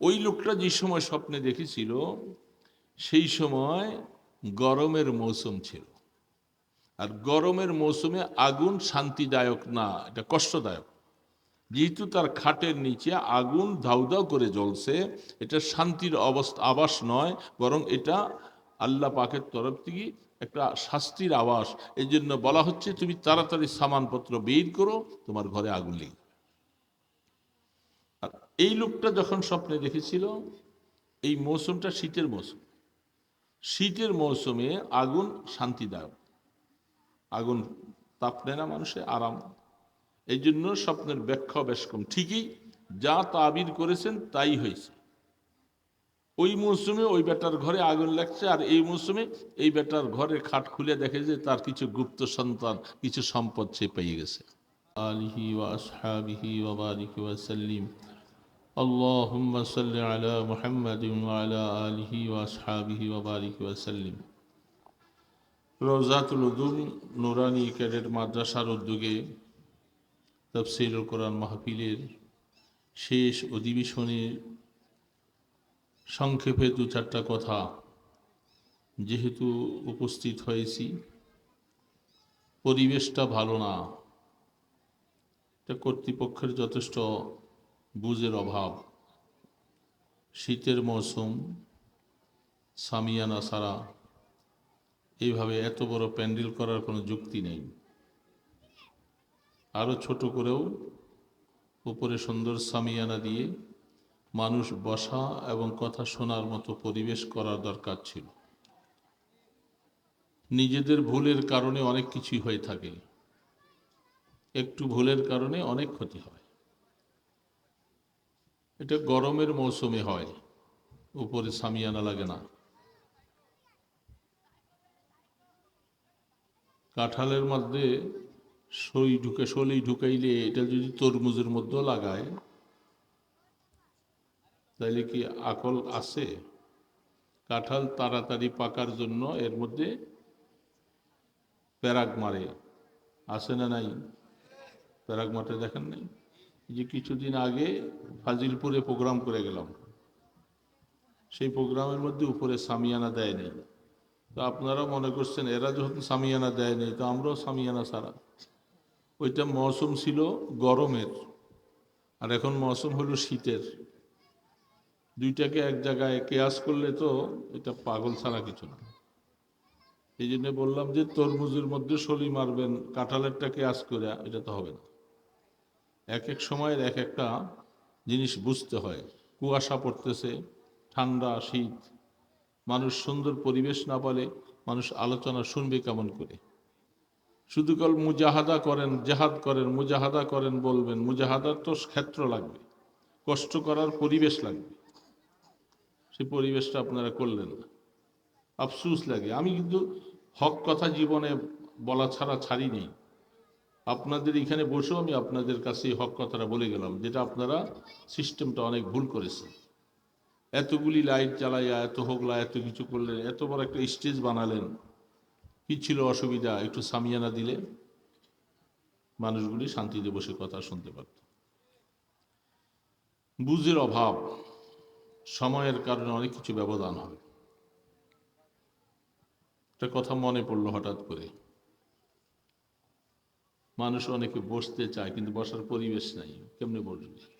ওই লোকটা যে সময় স্বপ্নে দেখেছিল, সেই সময় গরমের মৌসুম ছিল। আর গরমের মৌসুমে আগুন শান্তিদায়ক না, এটা কষ্টদায়ক। যেহেতু তার খাটের নিচে আগুন ধাউ ধাউ করে জ্বলছে, এটা শান্তির অবস্থা, আবাস নয়, বরং এটা আল্লাহ পাকের তরফ থেকে একটা শাস্তির আবাস। এই জন্য বলা হচ্ছে, তুমি তাড়াতাড়ি সামানপত্র বের করো, তোমার ঘরে আগুন লেগে এই লোকটা যখন স্বপ্নে দেখেছিল, এই মৌসুমটা শীতের মৌসুম। শীতের মৌসুমে আগুন শান্তিদায়ক। আগুন তাপ নেয় না মানুষে আরাম। এই জন্য স্বপ্নের ব্যাখ্যা বেশ কম। ঠিকই যা তাবির করেছেন তাই হয়েছে। ওই মৌসুমে ওই বেটার ঘরে আগুন লাগছে, আর এই মৌসুমে এই বেটার ঘরে খাট খুলে দেখে যে তার কিছু গুপ্ত সন্তান, কিছু সম্পদ সে পেয়ে গেছে। আলিহি اللهم صل على محمد وعلى آله وأصحابه وبارك وسلم রোজাতুল উদুম নুরানি ক্যাডেট মাদ্রাসার উদ্যোগে তফসিরুল কোরআন মাহফিলের শেষ অধিবেশনের সংক্ষেপে দু চারটা কথা যেহেতু উপস্থিত হয়েছি পরিবেশটা ভালো না এটা কর্তৃপক্ষের যথেষ্ট বুঝের অভাব। শীতের মৌসুম, সামিয়ানা সারা এইভাবে এত বড় প্যান্ডেল করার কোনো যুক্তি নেই। আরও ছোট করেও উপরে সুন্দর সামিয়ানা দিয়ে মানুষ বসা এবং কথা শোনার মতো পরিবেশ করার দরকার ছিল। নিজেদের ভুলের কারণে অনেক কিছুই হয়ে থাকে। একটু ভুলের কারণে অনেক ক্ষতি হয়। এটা গরমের মৌসুমে হয়। উপরে সামিয়ানা লাগে না। কাঁঠালের মধ্যে সই ঢুকে সলি ঢুকাইলে এটা যদি তরমুজের মধ্যেও লাগায় তাহলে কি আকল আছে? কাঁঠাল তাড়াতাড়ি পাকার জন্য এর মধ্যে প্যারাগ মারে। আছে না নাই? প্যারাগ মাঠে দেখেন নাই? যে কিছুদিন আগে ফাজিলপুরে প্রোগ্রাম করে গেলাম। সেই প্রোগ্রামের মধ্যে উপরে সামিয়ানা দেয়নি তো আপনারা মনে করছেন, এরা যখন সামিয়ানা দেয়নি তো আমরাও সামিয়ানা ছাড়া। ওইটা মৌসুম ছিল গরমের, আর এখন মৌসুম হলো শীতের। দুইটাকে এক জায়গায় কেয়াস করলে তো এটা পাগল ছাড়া কিছু না। এই জন্য বললাম যে তরমুজের মধ্যে সলি মারবেন, কাঁঠালেরটা কেয়াস করে, এটা তো হবে না। এক এক সময়ের এক একটা জিনিস বুঝতে হয়। কুয়াশা পড়তেছে, ঠান্ডা, শীত। মানুষ সুন্দর পরিবেশ না বলে মানুষ আলোচনা শুনবে কেমন করে? শুধু কল মুজাহাদা করেন, জেহাদ করেন, মুজাহাদা করেন বলবেন, মুজাহাদার তো ক্ষেত্র লাগবে, কষ্ট করার পরিবেশ লাগবে। সে পরিবেশটা আপনারা করলেন না। আফসুস লাগে। আমি কিন্তু হক কথা জীবনে বলা ছাড়া ছাড়ি নেই আপনাদের এখানে বসেও আমি আপনাদের কাছে হক কথাটা বলে গেলাম, যেটা আপনারা সিস্টেমটা অনেক ভুল করেছেন। এতগুলি লাইট জ্বালাইয়া, এত হোগলা এত কিছু করলেন, এত বড় একটা স্টেজ বানালেন, কি ছিল অসুবিধা? একটু সামিয়ানা দিলে মানুষগুলি শান্তিতে বসে কথা শুনতে পারত। বুঝের অভাব, সময়ের কারণে অনেক কিছু ব্যবধান হবে। একটা কথা মনে পড়ল হঠাৎ করে। মানুষ অনেকে বসতে চায়, কিন্তু বসার পরিবেশ নাই। কেমনে বসবে?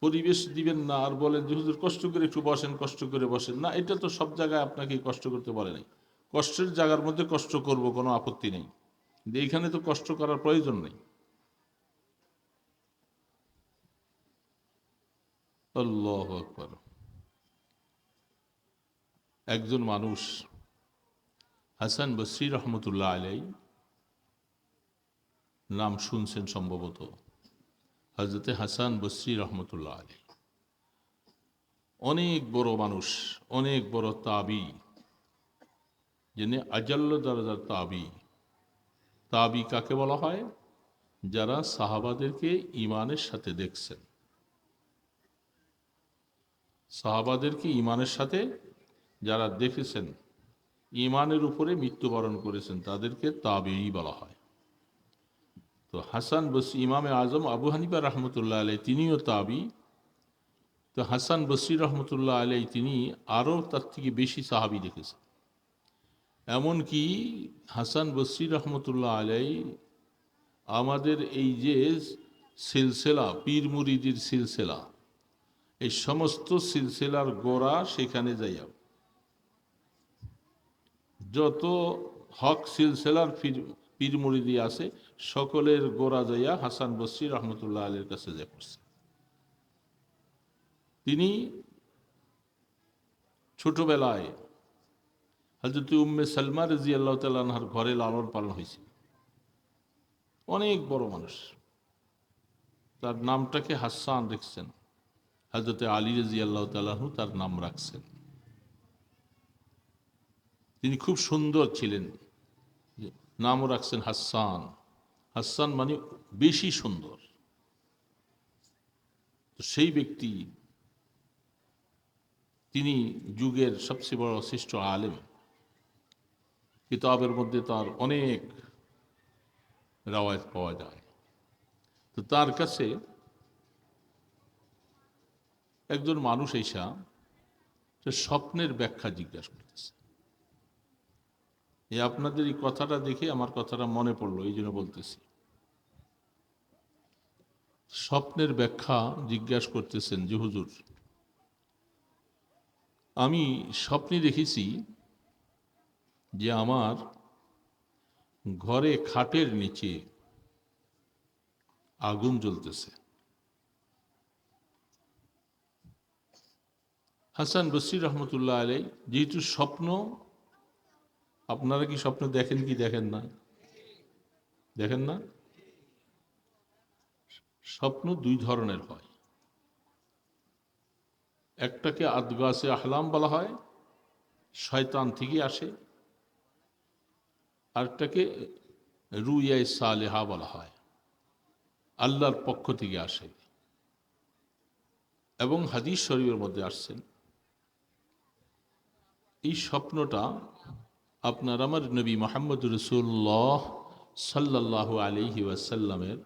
পরিবেশ দিবেন না আর বলেন যে, হুজুর, কষ্ট করে একটু বসেন, কষ্ট করে বসেন। না, এটা তো সব জায়গায় আপনাকে কষ্ট করতে বলে নাই। কষ্টের জায়গার মধ্যে কষ্ট করব, কোনো আপত্তি নেই। কিন্তু এইখানে তো কষ্ট করার প্রয়োজন নেই। একজন মানুষ, হাসান বসরি রহমতুল্লাহ আলাই নাম শুনছেন সম্ভবত। হজরতে হাসান বসরি রহমতুল্লাহ আলী অনেক বড় মানুষ, অনেক বড় তাবি, যিনি আজাল্ল দরজার তাবি। তাবি কাকে বলা হয়? যারা সাহাবাদেরকে ইমানের সাথে দেখছেন। সাহাবাদেরকে ইমানের সাথে যারা দেখেছেন ইমানের উপরে মৃত্যুবরণ করেছেন, তাদেরকে তাবেই বলা হয়। তো হাসান বস ইমামে আজম, আবু হানিফা রহমতুল্লাহ আলাই তিনিও তাবি। তো হাসান বসরি রহমতুল্লাহ আলাই তিনি আরও তার থেকে বেশি সাহাবি দেখেছেন। এমনকি হাসান বসরি রহমতুল্লাহ আলাই আমাদের এই যে সিলসিলা, পীর মুরিদির সিলসিলা, এই সমস্ত সিলসিলার গোড়া সেখানে যাইয়া, যত হক সিলসিলার পীর মুরিদি আছে সকলের গোড়া যাইয়া হাসান বসরি রহমতুল্লাহ আলীর কাছে যা করছে। তিনি ছোটবেলায় হজরত উম্মে সালমা রাজি আল্লাহ তাল্লাহার ঘরে লালন পালন হয়েছে অনেক বড় মানুষ। তার নামটাকে হাসান রেখেছেন হজরতে আলী রাজি আল্লাহ তাল্লাহু তার নাম রাখছেন। তিনি খুব সুন্দর ছিলেন। নামও রাখছেন হাসান। হাসান মানে বেশি সুন্দর। তো সেই ব্যক্তি তিনি যুগের সবচেয়ে বড় শ্রেষ্ঠ আলেম। কিতাবের মধ্যে তার অনেক রাওয়ায়ত পাওয়া যায়। তো তার কাছে একজন মানুষ এসা স্বপ্নের ব্যাখ্যা জিজ্ঞাসা করতেছে। এই আপনাদের এই কথাটা দেখে আমার কথাটা মনে পড়ল, এই জন্য বলতেছি। স্বপ্নের ব্যাখ্যা জিজ্ঞাসা করতেছেন যে, হুজুর, আমি স্বপ্নে দেখেছি যে আমার ঘরে খাটের নিচে আগুন জ্বলতেছে। হাসান বসির রহমতুল্লাহ আলাই যেহেতু স্বপ্ন, আপনারা কি স্বপ্ন দেখেন কি দেখেন না? দেখেন না? স্বপ্ন দুই ধরনের হয়। একটাকে আদগাসে আহলাম বলা হয়, শয়তান থেকে আসে। আরেকটাকে রুইয়াই সালেহা বলা হয়, আল্লাহর পক্ষ থেকে আসে। এবং হাদিস শরীফের মধ্যে আসছেন এই স্বপ্নটা আপনার আমার নবী মোহাম্মদ রসুল্লাহ সাল্লাহ আলিহি ওয়াসাল্লামের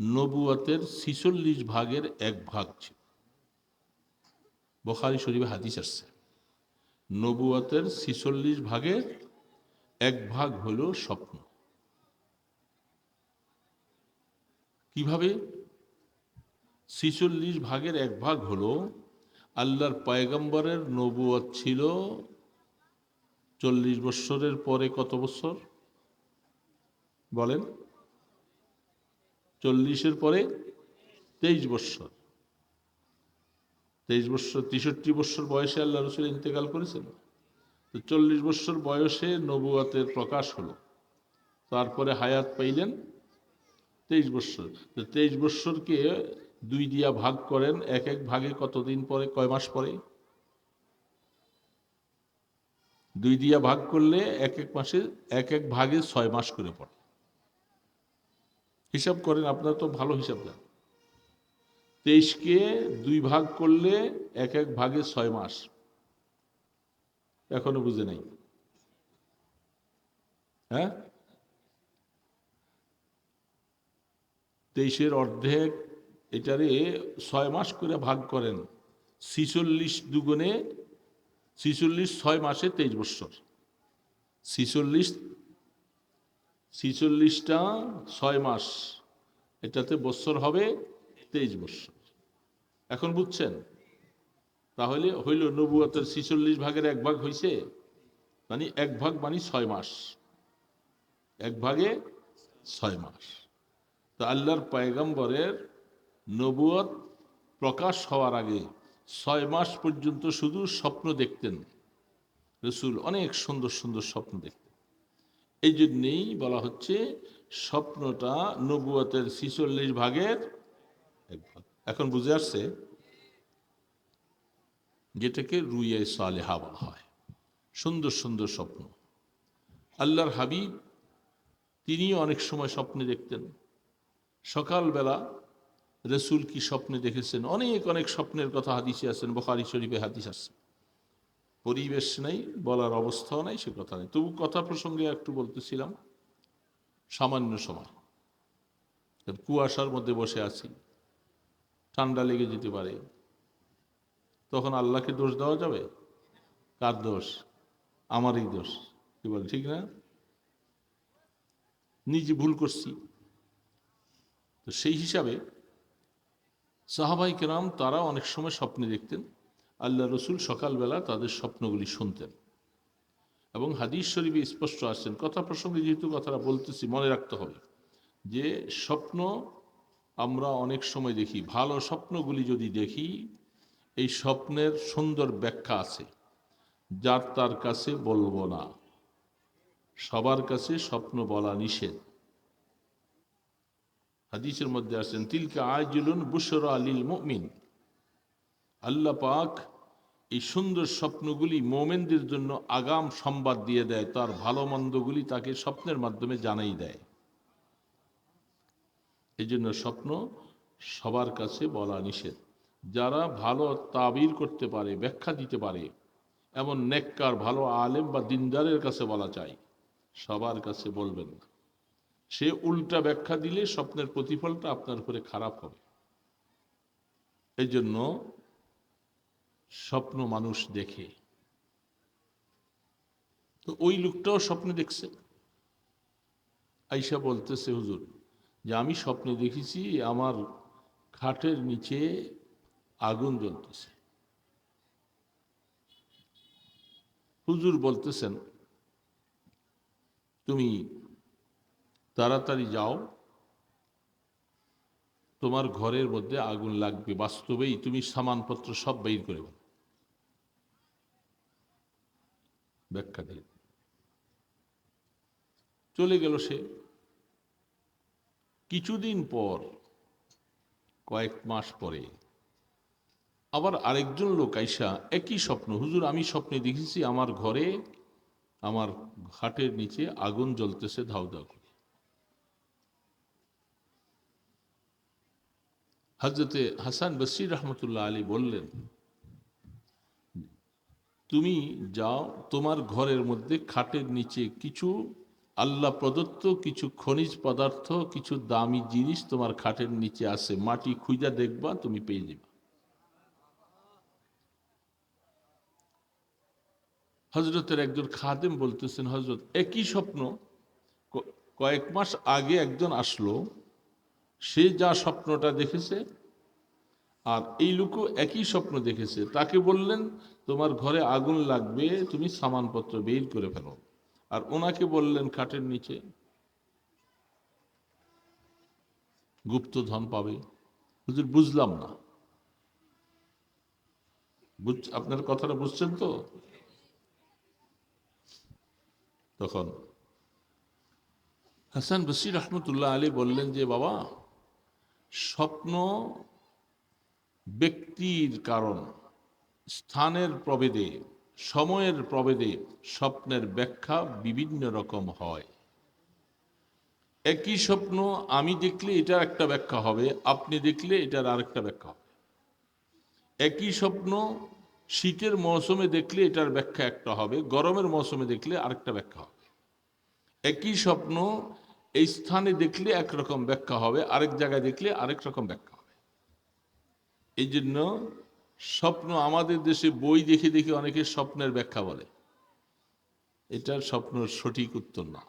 নবুয়াতের ছিচল্লিশ ভাগের এক ভাগ ছিল। বখারি শরীফে হাদিস আসছে। নবুয়াতের ছিচল্লিশ ভাগের এক ভাগ হলো স্বপ্ন। কীভাবে? ছিচল্লিশ ভাগের এক ভাগ হলো আল্লাহর পায়গম্বরের নবুয়াত ছিল চল্লিশ বৎসরের পরে কত বছর বলেন। চল্লিশের পরে তেইশ বৎসর। তেইশ বৎসর, তেষট্টি বৎসর বয়সে আল্লাহ রসুল ইন্তেকাল করেছেন। তো চল্লিশ বৎসর বয়সে নবুয়াতের প্রকাশ হলো। তারপরে হায়াত পাইলেন তেইশ বৎসর। তো তেইশ বৎসরকে দুই দিয়া ভাগ করেন, এক এক ভাগে কতদিন পরে, কয় মাস পরে? দুই দিয়া ভাগ করলে এক এক মাসে, এক এক ভাগে ছয় মাস করে পড়ে। হিসাব করেন, আপনারা তো ভালো হিসাব দেন তেইশকে দুই ভাগ করলে এক এক ভাগে ছয় মাস। এখনও বুঝে নাই। হ্যাঁ? তেইশের অর্ধেক, এটারে ছয় মাস করে ভাগ করেন। ছিচল্লিশ দুগুণে, ছিচল্লিশ ছয় মাসে তেইশ বৎসর। ছিচল্লিশ ছিচল্লিশটা ছয় মাস। এটাতে বৎসর হবে তেইশ বৎসর। এখন বুঝছেন? তাহলে হইল নবুয়াতের ছিচল্লিশ ভাগের এক ভাগ হইছে? মানে এক ভাগ মানে ছয় মাস। এক ভাগে ছয় মাস। তা আল্লাহর পায়গম্বরের নবুয়ত প্রকাশ হওয়ার আগে ছয় মাস পর্যন্ত শুধু স্বপ্ন দেখতেন। রসুল অনেক সুন্দর সুন্দর স্বপ্ন দেখতেন। এই জন্যেই বলা হচ্ছে স্বপ্নটা নবুয়াতের ছিচল্লিশ ভাগের এখন বুঝে আসছে যেটাকে রুইয়ে সালেহা বলা হয়। সুন্দর সুন্দর স্বপ্ন। আল্লাহর হাবিব, তিনিও অনেক সময় স্বপ্নে দেখতেন। সকালবেলা রসুল কি স্বপ্নে দেখেছেন? অনেক অনেক স্বপ্নের কথা হাদিসে আছেন বখারি শরীফে হাদিস আসছেন পরিবেশ নেই, বলার অবস্থাও নেই, সে কথা নেই। তবু কথা প্রসঙ্গে একটু বলতেছিলাম, সামান্য সময়। কুয়াশার মধ্যে বসে আছি, ঠান্ডা লেগে যেতে পারে। তখন আল্লাহকে দোষ দেওয়া যাবে? কার দোষ? আমারই দোষ। কি বলে, ঠিক না? নিজে ভুল করছি। তো সেই হিসাবে সাহাবাই কেরাম তারা অনেক সময় স্বপ্নে দেখতেন আল্লাহ রসুল সকালবেলা তাদের স্বপ্নগুলি শুনতেন। এবং হাদিস শরীফে স্পষ্ট আসছেন, কথা প্রসঙ্গে যেহেতু কথাটা বলতেছি, মনে রাখতে হবে যে স্বপ্ন আমরা অনেক সময় দেখি, ভালো স্বপ্নগুলি যদি দেখি, এই স্বপ্নের সুন্দর ব্যাখ্যা আছে, যার তার কাছে বলব না। সবার কাছে স্বপ্ন বলা নিষেধ। হাদিসের মধ্যে আসছেন, তিলকে আজলুন বুসর আলিল মুমিন। আল্লাহ পাক এই সুন্দর স্বপ্নগুলি মোমেনদের জন্য আগাম সংবাদ দিয়ে দেয়, তার ভালো মন্দগুলি তাকে স্বপ্নের মাধ্যমে জানাই দেয়। এই জন্য স্বপ্ন সবার কাছে বলা নিষেধ। যারা ভালো তাবির করতে পারে, ব্যাখ্যা দিতে পারে, এমন নেককার, ভালো আলেম বা দিনদারের কাছে বলা চাই, সবার কাছে বলবেন না। সে উল্টা ব্যাখ্যা দিলে স্বপ্নের প্রতিফলটা আপনার উপরে খারাপ হবে। এই জন্য স্বপ্ন মানুষ দেখে। তো ওই লোকটাও স্বপ্নে দেখছে। আইসা বলতেছে, হুজুর, যে আমি স্বপ্নে দেখেছি, আমার খাটের নিচে আগুন জ্বলতেছে। হুজুর বলতেছেন, তুমি তাড়াতাড়ি যাও, তোমার ঘরের মধ্যে আগুন লাগবে। বাস্তবেই তুমি সামানপত্র সব বের করে ফেলো। ব্যাখ্যা দিয়ে চলে গেল সে। কিছুদিন পর, কয়েক মাস পরে, আবার আরেকজন লোক আইসা, একই স্বপ্ন, হুজুর, আমি স্বপ্নে দেখেছি আমার ঘরে, আমার ঘাটের নিচে আগুন জ্বলতেছে ধাউ ধাউ করে। হজরতে হাসান বসির রহমতুল্লাহ আলী বললেন তুমি যাও, তোমার ঘরের মধ্যে খাটের নিচে কিছু আল্লাহ প্রদত্ত, কিছু খনিজ পদার্থ, কিছু দামি জিনিস তোমার খাটের নিচে আছে। মাটি খুঁজা দেখবা, তুমি পেয়ে যাবে। হজরতের একজন খাদেম বলতেছেন হজরত একই স্বপ্ন কয়েক মাস আগে একজন আসলো, সে যা স্বপ্নটা দেখেছে আর এই লোকও একই স্বপ্ন দেখেছে। তাকে বললেন, তোমার ঘরে আগুন লাগবে, তুমি সামানপত্র বের করে ফেলো। আর ওনাকে বললেন, খাটের নিচে গুপ্তধন পাবে। হুজুর, বুঝলাম না। আপনার কথাটা বুঝছেন তো? তখন হাসান বসির রহমতুল্লাহ আলী বললেন যে, বাবা, স্বপ্ন ব্যক্তির কারণ, স্থানের প্রভেদে, সময়ের প্রভেদে স্বপ্নের ব্যাখ্যা বিভিন্ন রকম হয়। একই স্বপ্ন আমি দেখলে এটার একটা ব্যাখ্যা হবে, আপনি দেখলে এটার আরেকটা ব্যাখ্যা হবে। একই স্বপ্ন শীতের মৌসুমে দেখলে এটার ব্যাখ্যা একটা হবে, গরমের মৌসুমে দেখলে আরেকটা ব্যাখ্যা হবে। একই স্বপ্ন এই স্থানে দেখলে একরকম ব্যাখ্যা হবে, আরেক জায়গায় দেখলে আরেক রকম ব্যাখ্যা এই জন্য স্বপ্ন আমাদের দেশে বই দেখে দেখে অনেকে স্বপ্নের ব্যাখ্যা বলে। এটা স্বপ্ন সঠিক উত্তর না।